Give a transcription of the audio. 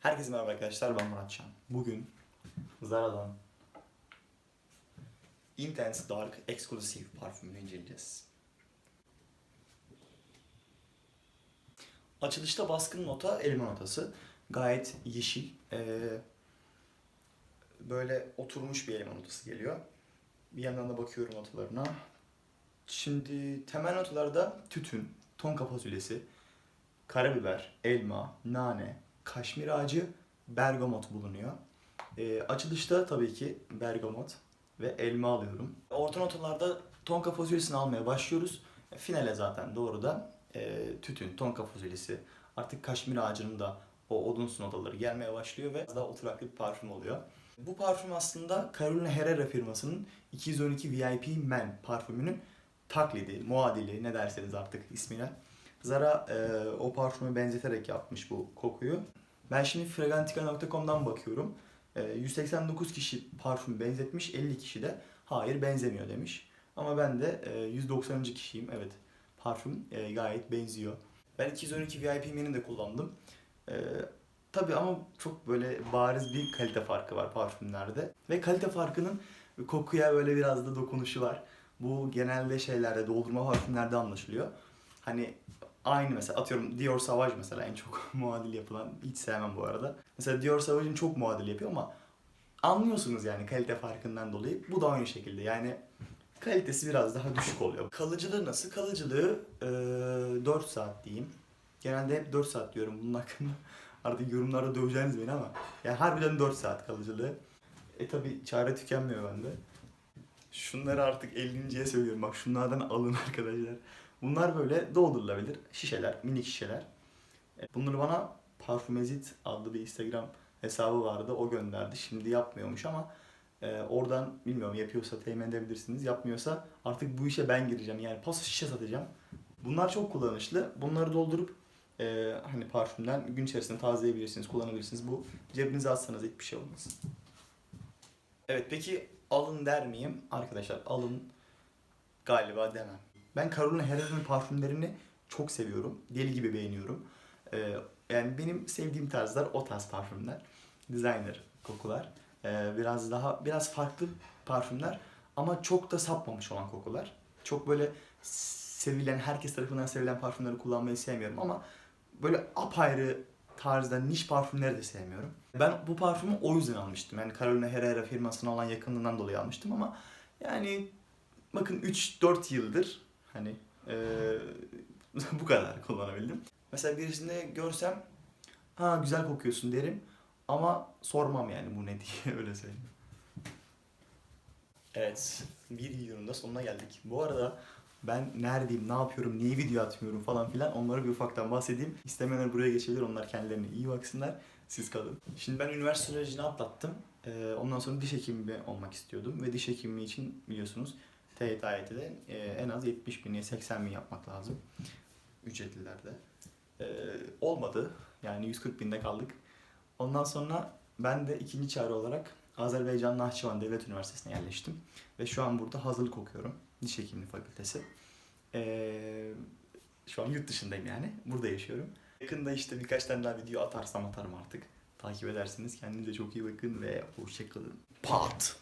Herkese merhaba arkadaşlar ben Murat Can. Bugün Zara'dan Intense Dark Exclusive parfümünü inceleyeceğiz. Açılışta baskın nota elma notası. Gayet yeşil. ee, böyle oturmuş bir elma notası geliyor. Bir yandan da bakıyorum notalarına. Şimdi temel notalarda tütün, tonka fasulyesi, karabiber, elma, nane, kaşmir ağacı, bergamot bulunuyor. Ee, açılışta tabii ki bergamot ve elma alıyorum. Orta notalarda tonka fasulyesini almaya başlıyoruz. Finale zaten doğru da e, tütün, tonka fasulyesi, artık kaşmir ağacının da o odunsu notaları gelmeye başlıyor ve daha oturaklı bir parfüm oluyor. Bu parfüm aslında Carolina Herrera firmasının 212 VIP Men parfümünün taklidi, muadili ne derseniz artık ismine. Zara e, o parfümü benzeterek yapmış bu kokuyu. Ben şimdi Fragrantica.com'dan bakıyorum. E, 189 kişi parfüm benzetmiş, 50 kişi de hayır benzemiyor demiş. Ama ben de e, 190. kişiyim. Evet parfüm e, gayet benziyor. Ben 212 VIP menü de kullandım. E, tabii ama çok böyle bariz bir kalite farkı var parfümlerde. Ve kalite farkının kokuya böyle biraz da dokunuşu var. Bu genelde şeylerde doldurma parfümlerde anlaşılıyor. Hani aynı mesela atıyorum Dior Sauvage mesela en çok muadil yapılan hiç sevmem bu arada. Mesela Dior Sauvage'in çok muadil yapıyor ama anlıyorsunuz yani kalite farkından dolayı. Bu da aynı şekilde yani kalitesi biraz daha düşük oluyor. Kalıcılığı nasıl? Kalıcılığı e, 4 saat diyeyim. Genelde hep 4 saat diyorum bunun hakkında. Artık yorumlarda döveceğiniz beni ama yani harbiden 4 saat kalıcılığı. E tabi çare tükenmiyor bende. Şunları artık 50.ye söylüyorum bak şunlardan alın arkadaşlar. Bunlar böyle doldurulabilir şişeler, minik şişeler. E, Bunları bana Parfümezit adlı bir Instagram hesabı vardı. O gönderdi. Şimdi yapmıyormuş ama e, oradan bilmiyorum yapıyorsa temin edebilirsiniz. Yapmıyorsa artık bu işe ben gireceğim. Yani paso şişe satacağım. Bunlar çok kullanışlı. Bunları doldurup e, hani parfümden gün içerisinde tazeleyebilirsiniz, kullanabilirsiniz. Bu cebinize atsanız hiçbir şey olmaz. Evet peki alın der miyim? Arkadaşlar alın galiba demem. Ben Carolina Herrera'nın parfümlerini çok seviyorum. Deli gibi beğeniyorum. Ee, yani benim sevdiğim tarzlar o tarz parfümler. Designer kokular. Ee, biraz daha biraz farklı parfümler ama çok da sapmamış olan kokular. Çok böyle sevilen, herkes tarafından sevilen parfümleri kullanmayı sevmiyorum ama böyle apayrı tarzda niş parfümleri de sevmiyorum. Ben bu parfümü o yüzden almıştım. Yani Carolina Herrera firmasına olan yakınlığından dolayı almıştım ama yani bakın 3-4 yıldır hani eee, bu kadar kullanabildim. Mesela birisinde görsem ha güzel kokuyorsun derim ama sormam yani bu ne diye öyle söyleyeyim. Evet, bir videonun da sonuna geldik. Bu arada ben neredeyim, ne yapıyorum, niye video atmıyorum falan filan onları bir ufaktan bahsedeyim. İstemeyenler buraya geçebilir, onlar kendilerine iyi baksınlar. Siz kalın. Şimdi ben üniversite sürecini atlattım. Ondan sonra diş hekimi olmak istiyordum. Ve diş hekimi için biliyorsunuz TYT AYT'de e, en az 70 bin, 80 bin yapmak lazım. Ücretlilerde. Ee, olmadı. Yani 140 binde kaldık. Ondan sonra ben de ikinci çare olarak Azerbaycan Nahçıvan Devlet Üniversitesi'ne yerleştim. Ve şu an burada hazırlık okuyorum. Diş Hekimliği Fakültesi. Ee, şu an yurt dışındayım yani. Burada yaşıyorum. Yakında işte birkaç tane daha video atarsam atarım artık. Takip edersiniz. Kendinize çok iyi bakın ve hoşçakalın. Pat!